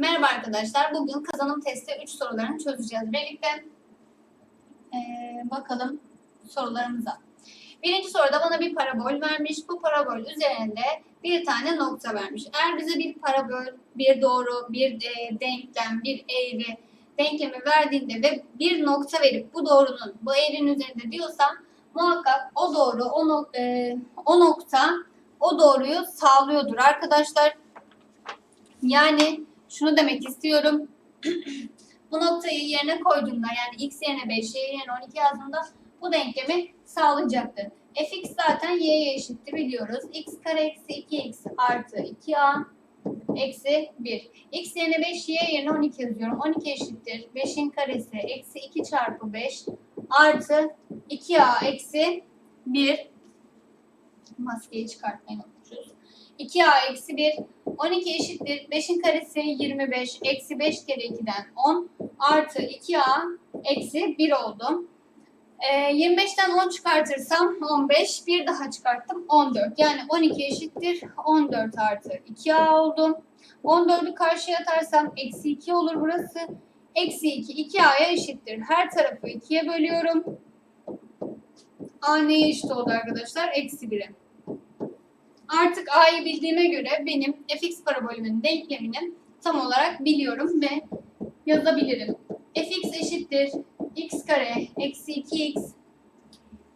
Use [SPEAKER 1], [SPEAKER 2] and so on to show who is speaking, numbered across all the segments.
[SPEAKER 1] Merhaba arkadaşlar. Bugün kazanım testi 3 sorularını çözeceğiz birlikte. Ee, bakalım sorularımıza. Birinci soruda bana bir parabol vermiş. Bu parabol üzerinde bir tane nokta vermiş. Eğer bize bir parabol, bir doğru, bir denklem, bir eğri denklemi verdiğinde ve bir nokta verip bu doğrunun bu eğrinin üzerinde diyorsa muhakkak o doğru, o, nok- e, o nokta o doğruyu sağlıyordur arkadaşlar. Yani şunu demek istiyorum. bu noktayı yerine koyduğumda yani x yerine 5, y yerine 12 yazdığımda bu denklemi sağlayacaktır. fx zaten y'ye eşitti biliyoruz. x kare eksi 2x artı 2a eksi 1. x yerine 5, y yerine 12 yazıyorum. 12 eşittir. 5'in karesi eksi 2 çarpı 5 artı 2a eksi 1. Maskeyi çıkartmayı unutmuşuz. 2a eksi 1 12 eşittir. 5'in karesi 25. Eksi 5 kere 2'den 10. Artı 2a eksi 1 oldu. Ee, 25'ten 10 çıkartırsam 15. Bir daha çıkarttım 14. Yani 12 eşittir. 14 artı 2a oldu. 14'ü karşıya atarsam eksi 2 olur burası. Eksi 2 2a'ya eşittir. Her tarafı 2'ye bölüyorum. A neye eşit oldu arkadaşlar? Eksi 1'e. Artık A'yı bildiğime göre benim fx parabolümün denklemini tam olarak biliyorum ve yazabilirim. fx eşittir x kare eksi 2x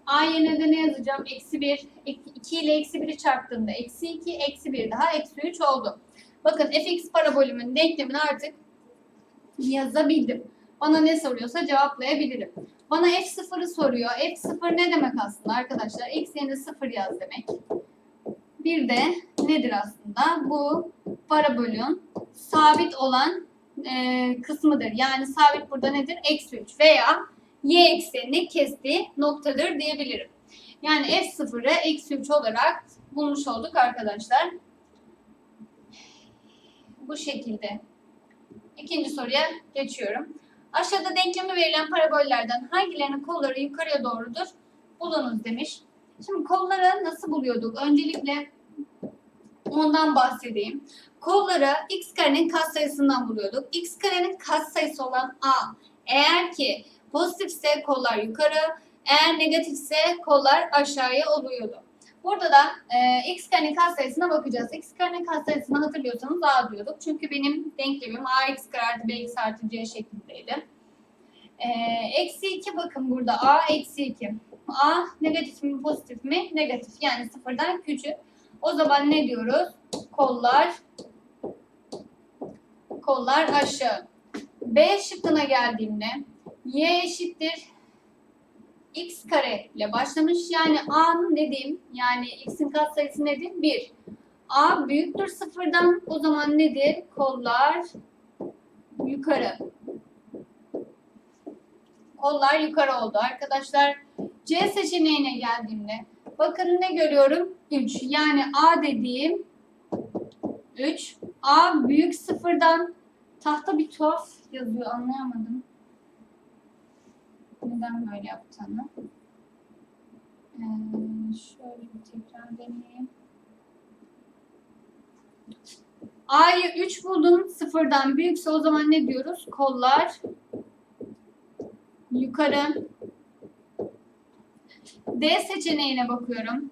[SPEAKER 1] A yerine de ne yazacağım? Eksi 1. 2 ile eksi 1'i çarptığımda eksi 2, eksi 1 daha eksi 3 oldu. Bakın fx parabolümün denklemini artık yazabildim. Bana ne soruyorsa cevaplayabilirim. Bana f0'ı soruyor. f0 ne demek aslında arkadaşlar? x yerine 0 yaz demek. Bir de nedir aslında? Bu parabolün sabit olan e, kısmıdır. Yani sabit burada nedir? Eksi 3 veya y eksenini kestiği noktadır diyebilirim. Yani f0'ı eksi 3 olarak bulmuş olduk arkadaşlar. Bu şekilde. İkinci soruya geçiyorum. Aşağıda denklemi verilen parabollerden hangilerinin kolları yukarıya doğrudur? Bulunuz demiş. Şimdi kolları nasıl buluyorduk? Öncelikle ondan bahsedeyim. Kolları x karenin katsayısından buluyorduk. x karenin katsayısı olan a. Eğer ki pozitifse kollar yukarı, eğer negatifse kollar aşağıya oluyordu. Burada da e, x karenin katsayısına bakacağız. x karenin katsayısını hatırlıyorsanız a diyorduk. Çünkü benim denklemim ax kare artı bx artı c şeklindeydi. E, eksi 2 bakın burada a eksi 2. A negatif mi pozitif mi? Negatif yani sıfırdan küçük. O zaman ne diyoruz? Kollar kollar aşağı. B şıkkına geldiğimde y eşittir x kare ile başlamış. Yani a'nın dediğim yani x'in katsayısı nedir? 1. a büyüktür sıfırdan. O zaman nedir? Kollar yukarı. Kollar yukarı oldu arkadaşlar. C seçeneğine geldiğimde bakın ne görüyorum? 3. Yani A dediğim 3. A büyük sıfırdan tahta bir tuhaf yazıyor anlayamadım. Neden böyle yaptığını. Ee, şöyle bir tekrar deneyeyim. A'yı 3 buldum. Sıfırdan büyükse o zaman ne diyoruz? Kollar yukarı. D seçeneğine bakıyorum.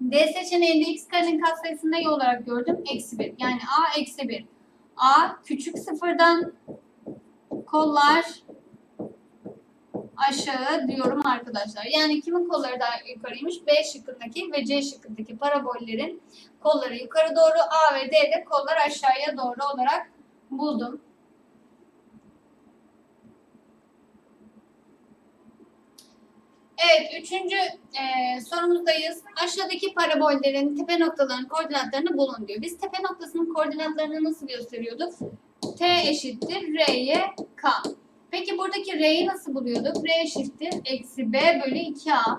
[SPEAKER 1] D seçeneğinde x karenin katsayısını ne olarak gördüm? Eksi 1. Yani a eksi 1. a küçük sıfırdan kollar aşağı diyorum arkadaşlar. Yani kimin kolları daha yukarıymış? B şıkkındaki ve C şıkkındaki parabollerin kolları yukarı doğru A ve D'de kollar aşağıya doğru olarak buldum. Evet, üçüncü e, sorumuzdayız. Aşağıdaki parabollerin tepe noktalarının koordinatlarını bulun diyor. Biz tepe noktasının koordinatlarını nasıl gösteriyorduk? T eşittir R'ye K. Peki buradaki R'yi nasıl buluyorduk? R eşittir eksi B bölü 2A.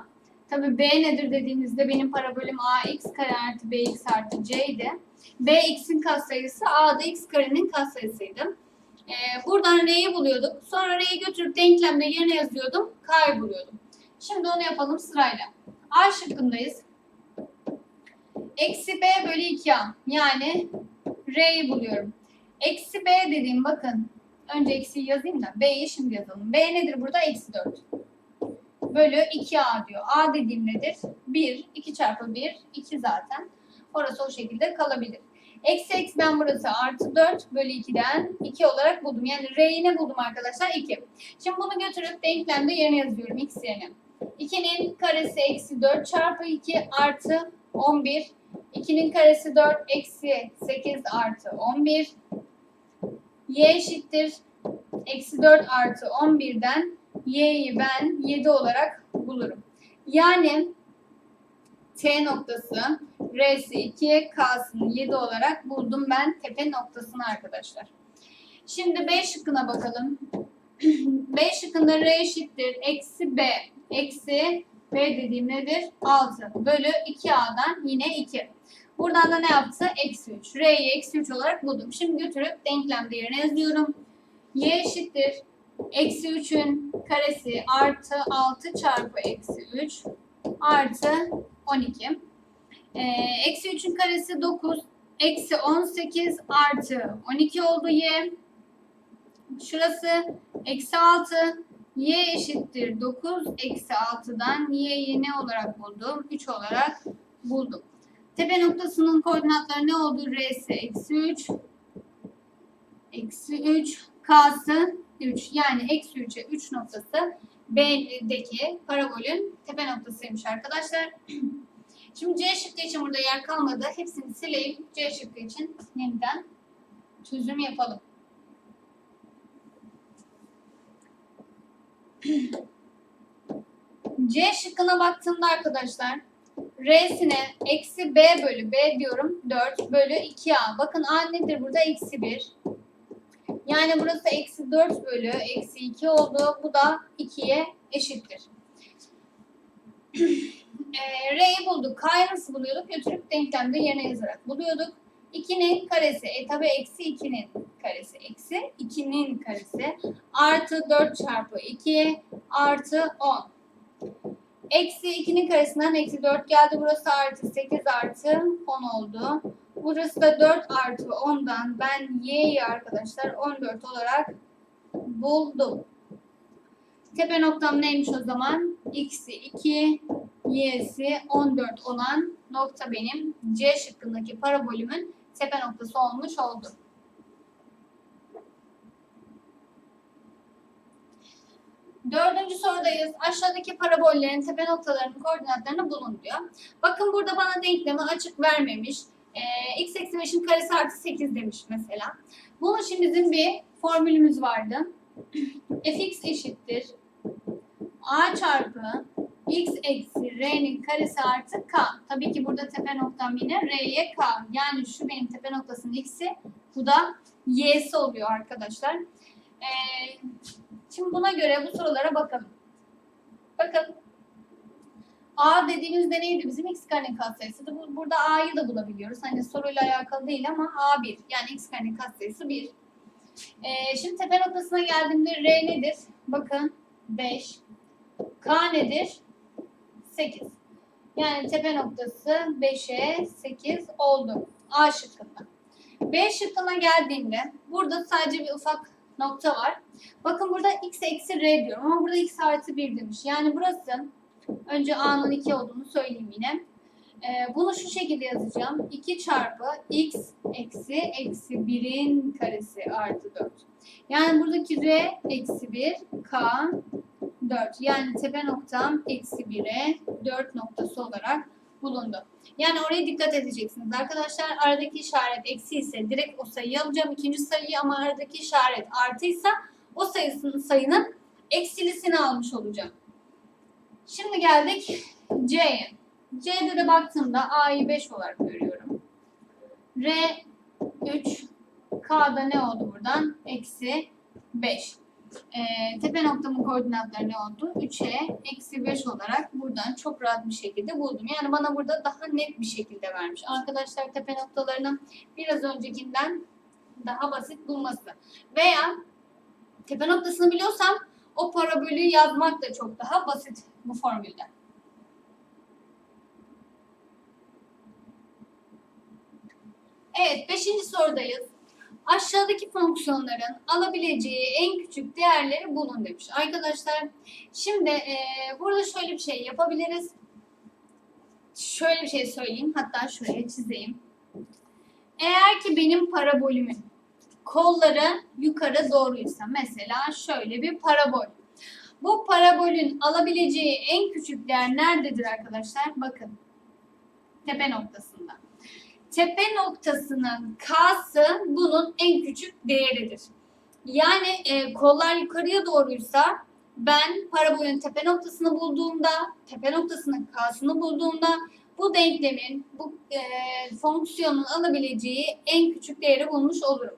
[SPEAKER 1] Tabi B nedir dediğimizde benim parabolüm AX kare artı BX artı C idi. B x'in katsayısı A da x karenin katsayısıydı. Ee, buradan R'yi buluyorduk. Sonra R'yi götürüp denklemde yerine yazıyordum. K'yı buluyordum. Şimdi onu yapalım sırayla. A şıkkındayız. Eksi B bölü 2A. Yani R'yi buluyorum. Eksi B dediğim bakın. Önce eksiyi yazayım da B'yi şimdi yazalım. B nedir burada? Eksi 4. Bölü 2A diyor. A dediğim nedir? 1. 2 çarpı 1. 2 zaten. Orası o şekilde kalabilir. Eksi eksiden burası artı 4 bölü 2'den 2 olarak buldum. Yani R'yi ne buldum arkadaşlar? 2. Şimdi bunu götürüp denklemde yerine yazıyorum. X yerine. 2'nin karesi eksi 4 çarpı 2 artı 11. 2'nin karesi 4 eksi 8 artı 11. Y eşittir. Eksi 4 artı 11'den y'yi ben 7 olarak bulurum. Yani T noktası R'si 2, K'sını 7 olarak buldum ben tepe noktasını arkadaşlar. Şimdi B şıkkına bakalım. B şıkkında R eşittir. Eksi B. Eksi B dediğim nedir? 6 bölü 2A'dan yine 2. Buradan da ne yaptı? Eksi 3. R'yi eksi 3 olarak buldum. Şimdi götürüp denklem değerine yazıyorum. Y eşittir. Eksi 3'ün karesi artı 6 çarpı eksi 3 artı 12. Ee, eksi 3'ün karesi 9. Eksi 18 artı 12 oldu y. Şurası eksi 6. Y eşittir 9. Eksi 6'dan y'yi ne olarak buldum? 3 olarak buldum. Tepe noktasının koordinatları ne oldu? R'si eksi 3. Eksi 3. K'sı 3. Yani eksi 3'e 3 noktası B'deki parabolün tepe noktasıymış arkadaşlar. Şimdi C şıkkı için burada yer kalmadı. Hepsini sileyim. C şıkkı için yeniden çözüm yapalım. C şıkkına baktığımda arkadaşlar R'sine eksi B bölü B diyorum 4 bölü 2A. Bakın A nedir burada? Eksi 1. Yani burası eksi 4 bölü eksi 2 oldu. Bu da 2'ye eşittir. e, R'yi bulduk. K'yı nasıl buluyorduk? Götürüp denklemde yerine yazarak buluyorduk. 2'nin karesi. E tabi eksi 2'nin karesi. Eksi 2'nin karesi. Artı 4 çarpı 2 artı 10. Eksi 2'nin karesinden eksi 4 geldi. Burası artı 8 artı 10 oldu. Burası da 4 artı 10'dan ben y'yi arkadaşlar 14 olarak buldum. Tepe noktam neymiş o zaman? X'i 2, y'si 14 olan nokta benim C şıkkındaki parabolümün tepe noktası olmuş oldu. Dördüncü sorudayız. Aşağıdaki parabollerin tepe noktalarının koordinatlarını bulun diyor. Bakın burada bana denklemi açık vermemiş. Ee, x eksi 5'in karesi artı 8 demiş mesela. Bunun için bizim bir formülümüz vardı. fx eşittir a çarpı x eksi r'nin karesi artı k. Tabii ki burada tepe noktam yine r'ye k. Yani şu benim tepe noktasının x'i, bu da y'si oluyor arkadaşlar. Ee, şimdi buna göre bu sorulara bakalım. Bakın A dediğimizde neydi? Bizim x karenin katsayısıydı. Bu, burada A'yı da bulabiliyoruz. Hani soruyla alakalı değil ama A1. Yani x karenin katsayısı 1. Ee, şimdi tepe noktasına geldiğimde R nedir? Bakın 5. K nedir? 8. Yani tepe noktası 5'e 8 oldu. A şıkkında. B şıkkına geldiğimde burada sadece bir ufak nokta var. Bakın burada x eksi r diyorum ama burada x artı 1 demiş. Yani burası önce a'nın 2 olduğunu söyleyeyim yine. Ee, bunu şu şekilde yazacağım. 2 çarpı x eksi eksi 1'in karesi artı 4. Yani buradaki r eksi 1 k 4. Yani tepe noktam eksi 1'e 4 noktası olarak bulundu. Yani oraya dikkat edeceksiniz arkadaşlar. Aradaki işaret eksi ise direkt o sayıyı alacağım. ikinci sayıyı ama aradaki işaret artıysa o sayısının sayının eksilisini almış olacağım. Şimdi geldik C'ye. C'de de baktığımda A'yı 5 olarak görüyorum. R 3. K'da ne oldu buradan? Eksi 5. E, tepe noktamın koordinatları ne oldu? 3'e eksi 5 olarak buradan çok rahat bir şekilde buldum. Yani bana burada daha net bir şekilde vermiş. Arkadaşlar tepe noktalarını biraz öncekinden daha basit bulması. Veya tepe noktasını biliyorsam o parabolü yazmak da çok daha basit bu formülde. Evet, beşinci sorudayız. Aşağıdaki fonksiyonların alabileceği en küçük değerleri bulun demiş. Arkadaşlar şimdi e, burada şöyle bir şey yapabiliriz. Şöyle bir şey söyleyeyim. Hatta şuraya çizeyim. Eğer ki benim parabolümün kolları yukarı doğruysa mesela şöyle bir parabol. Bu parabolün alabileceği en küçük değer nerededir arkadaşlar? Bakın. Tepe noktasında. Tepe noktasının K'sı bunun en küçük değeridir. Yani e, kollar yukarıya doğruysa ben parabolün tepe noktasını bulduğumda, tepe noktasının K'sını bulduğumda bu denklemin, bu e, fonksiyonun alabileceği en küçük değeri bulmuş olurum.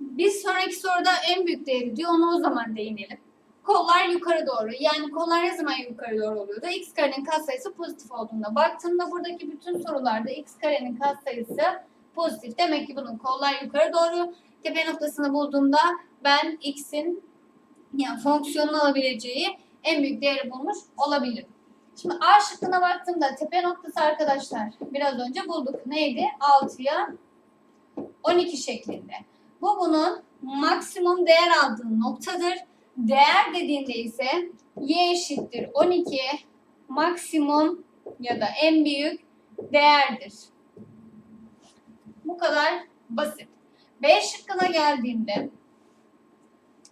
[SPEAKER 1] Bir sonraki soruda en büyük değeri diyor, ona o zaman değinelim. Kollar yukarı doğru. Yani kollar ne zaman yukarı doğru oluyordu? X karenin katsayısı pozitif olduğunda. Baktığımda buradaki bütün sorularda X karenin katsayısı pozitif. Demek ki bunun kollar yukarı doğru. Tepe noktasını bulduğumda ben X'in yani fonksiyonun alabileceği en büyük değeri bulmuş olabilirim. Şimdi A şıkkına baktığımda tepe noktası arkadaşlar biraz önce bulduk. Neydi? 6'ya 12 şeklinde. Bu bunun maksimum değer aldığı noktadır. Değer dediğinde ise y eşittir 12 maksimum ya da en büyük değerdir. Bu kadar basit. B şıkkına geldiğimde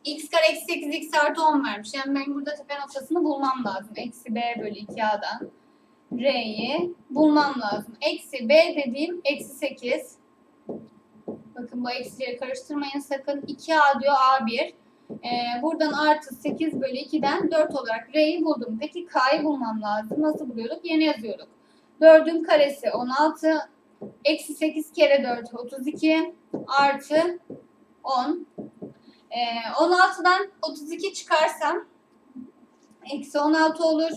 [SPEAKER 1] x kare eksi 8 x artı 10 vermiş. Yani ben burada tepe noktasını bulmam lazım. Eksi b bölü 2a'dan r'yi bulmam lazım. Eksi b dediğim eksi 8. Bakın bu eksileri karıştırmayın sakın. 2a diyor a1. Ee, buradan artı 8 bölü 2'den 4 olarak r'yi buldum. Peki k'yı bulmam lazım. Nasıl buluyorduk? Yeni yazıyorduk. 4'ün karesi 16. Eksi 8 kere 4 32 artı 10. Ee, 16'dan 32 çıkarsam eksi 16 olur.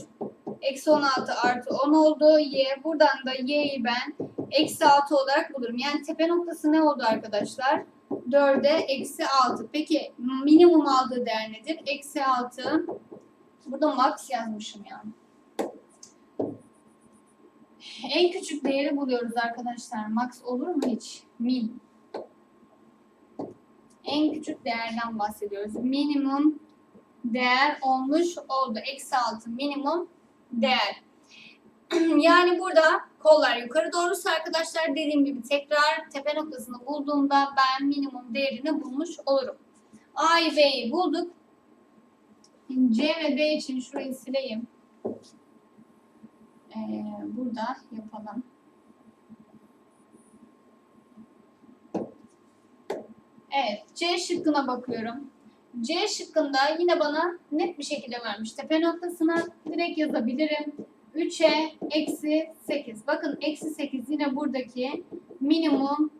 [SPEAKER 1] Eksi 16 artı 10 oldu. Y. Buradan da y'yi ben eksi 6 olarak bulurum. Yani tepe noktası ne oldu arkadaşlar? 4'e eksi 6. Peki minimum aldığı değer nedir? Eksi 6. Burada max yazmışım yani. En küçük değeri buluyoruz arkadaşlar. Max olur mu hiç? Min. En küçük değerden bahsediyoruz. Minimum değer olmuş oldu. Eksi 6 minimum değer. yani burada kollar yukarı doğrusu arkadaşlar dediğim gibi tekrar tepe noktasını bulduğumda ben minimum değerini bulmuş olurum. A'yı B'yi bulduk. C ve D için şurayı sileyim. Ee, burada yapalım. Evet, C şıkkına bakıyorum. C şıkkında yine bana net bir şekilde vermiş. Tepe noktasına direkt yazabilirim. 3'e eksi 8. Bakın eksi 8 yine buradaki minimum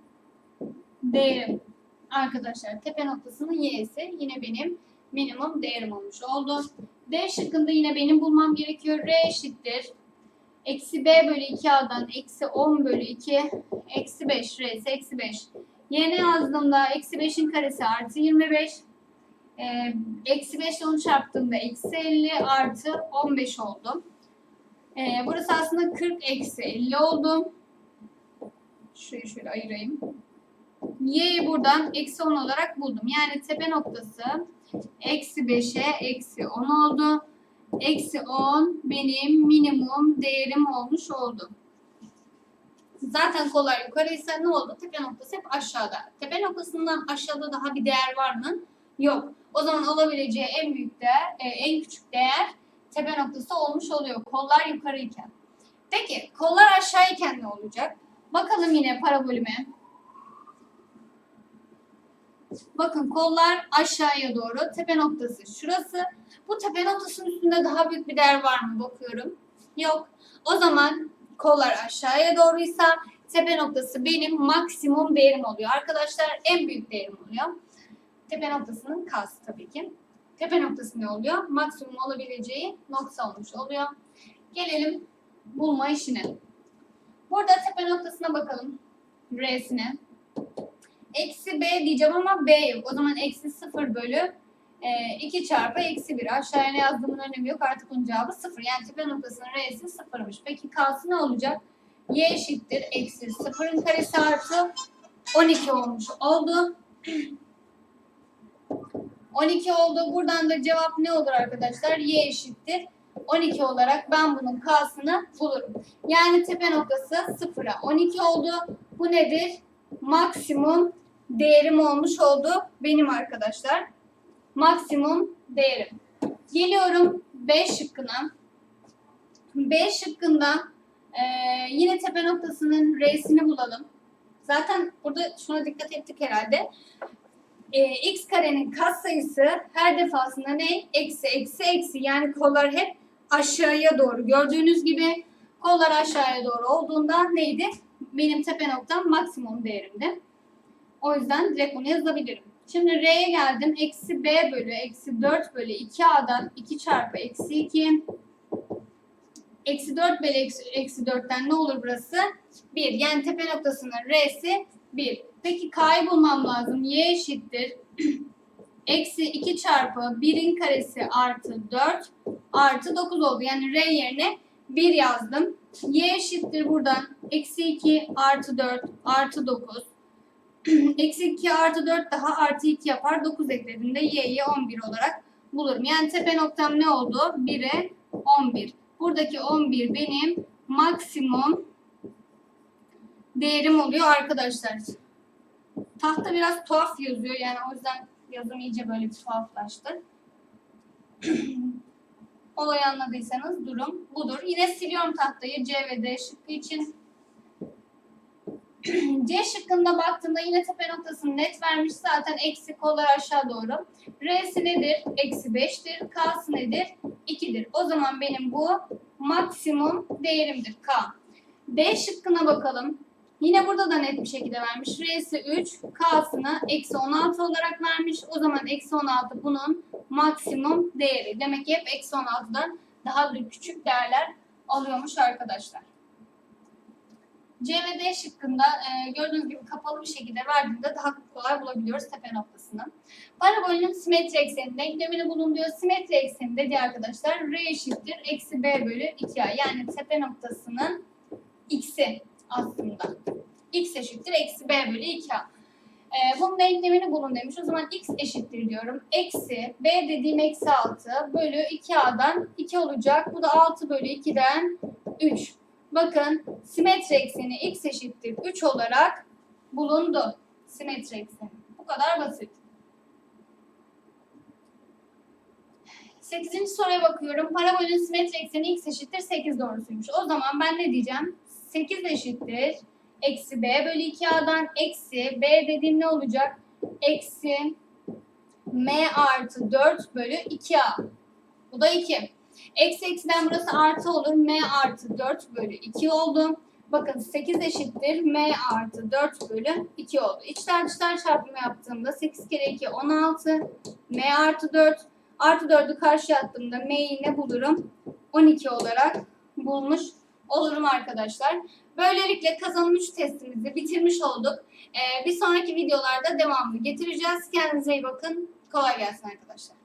[SPEAKER 1] değerim. Arkadaşlar tepe noktasının y'si yine benim minimum değerim olmuş oldu. D şıkkında yine benim bulmam gerekiyor. R eşittir. Eksi b bölü 2a'dan eksi 10 bölü 2 eksi 5 r ise eksi 5. Yerine yazdığımda eksi 5'in karesi artı 25. Ee, eksi 5 ile onu çarptığımda eksi 50 artı 15 oldu. Ee, burası aslında 40 eksi 50 oldu. Şurayı şöyle ayırayım. Y'yi buradan eksi 10 olarak buldum. Yani tepe noktası eksi 5'e eksi 10 oldu. Eksi 10 benim minimum değerim olmuş oldu. Zaten kollar yukarıysa ne oldu? Tepe noktası hep aşağıda. Tepe noktasından aşağıda daha bir değer var mı? Yok. O zaman olabileceği en büyük değer, e, en küçük değer tepe noktası olmuş oluyor. Kollar yukarıyken. Peki kollar aşağıyken ne olacak? Bakalım yine parabolüme. Bakın kollar aşağıya doğru. Tepe noktası şurası. Bu tepe noktasının üstünde daha büyük bir değer var mı? Bakıyorum. Yok. O zaman kollar aşağıya doğruysa tepe noktası benim maksimum değerim oluyor. Arkadaşlar en büyük değerim oluyor. Tepe noktasının kası tabii ki. Tepe noktası ne oluyor? Maksimum olabileceği nokta olmuş oluyor. Gelelim bulma işine. Burada tepe noktasına bakalım. R'sine. Eksi B diyeceğim ama B yok. O zaman eksi 0 bölü e, 2 çarpı eksi 1. Aşağıya ne yazdığımın önemi yok. Artık bunun cevabı 0. Yani tepe noktasının R'si 0'mış. Peki K'sı ne olacak? Y eşittir. Eksi 0'ın karesi artı 12 olmuş oldu. 12 oldu. Buradan da cevap ne olur arkadaşlar? Y eşittir. 12 olarak ben bunun K'sını bulurum. Yani tepe noktası 0'a 12 oldu. Bu nedir? Maksimum değerim olmuş oldu benim arkadaşlar. Maksimum değerim. Geliyorum B şıkkına. B şıkkında e, yine tepe noktasının R'sini bulalım. Zaten burada şuna dikkat ettik herhalde. E, x karenin katsayısı her defasında ne? Eksi, eksi, eksi. Yani kollar hep aşağıya doğru. Gördüğünüz gibi kollar aşağıya doğru olduğunda neydi? Benim tepe noktam maksimum değerimdi. O yüzden direkt bunu yazabilirim. Şimdi R'ye geldim. Eksi B bölü eksi 4 bölü 2A'dan 2 çarpı eksi 2. Eksi 4 bölü eksi, eksi 4'ten ne olur burası? 1. Yani tepe noktasının R'si 1. Peki K'yı bulmam lazım. Y eşittir. Eksi 2 çarpı 1'in karesi artı 4 artı 9 oldu. Yani R yerine 1 yazdım. Y eşittir buradan. Eksi 2 artı 4 artı 9. Eksi 2 artı 4 daha artı 2 yapar. 9 eklediğimde y'yi 11 olarak bulurum. Yani tepe noktam ne oldu? 1'e 11. Buradaki 11 benim maksimum değerim oluyor arkadaşlar. Tahta biraz tuhaf yazıyor. Yani o yüzden yazım iyice böyle bir tuhaflaştı. Olayı anladıysanız durum budur. Yine siliyorum tahtayı C ve D şıkkı için. C şıkkında baktığımda yine tepe noktasını net vermiş. Zaten eksi kollar aşağı doğru. R'si nedir? Eksi 5'tir. K'sı nedir? 2'dir. O zaman benim bu maksimum değerimdir K. D şıkkına bakalım. Yine burada da net bir şekilde vermiş. R'si 3, K'sını eksi 16 olarak vermiş. O zaman eksi 16 bunun maksimum değeri. Demek ki hep eksi 16'dan daha da küçük değerler alıyormuş arkadaşlar. C ve D şıkkında e, gördüğünüz gibi kapalı bir şekilde verdiğinde daha kolay bulabiliyoruz tepe noktasını. Parabolün simetri ekseninin denklemini bulun diyor. Simetri ekseni dediği arkadaşlar R eşittir eksi B bölü 2A. Yani tepe noktasının x'i aslında. x eşittir eksi b bölü 2a. Ee, bunun denklemini bulun demiş. O zaman x eşittir diyorum. Eksi b dediğim eksi 6 bölü 2a'dan 2 olacak. Bu da 6 bölü 2'den 3. Bakın simetri ekseni x eşittir 3 olarak bulundu. Simetri ekseni. Bu kadar basit. 8. soruya bakıyorum. Parabolün simetri ekseni x eşittir 8 doğrusuymuş. O zaman ben ne diyeceğim? 8 eşittir. Eksi b bölü 2a'dan eksi b dediğim ne olacak? Eksi m artı 4 bölü 2a. Bu da 2. Eksi eksiden burası artı olur. m artı 4 bölü 2 oldu. Bakın 8 eşittir m artı 4 bölü 2 oldu. İçler dışlar çarpımı yaptığımda 8 kere 2 16 m artı 4 artı 4'ü karşıya attığımda m'yi ne bulurum? 12 olarak bulmuş olurum arkadaşlar. Böylelikle kazanım 3 testimizi bitirmiş olduk. Ee, bir sonraki videolarda devamını getireceğiz. Kendinize iyi bakın. Kolay gelsin arkadaşlar.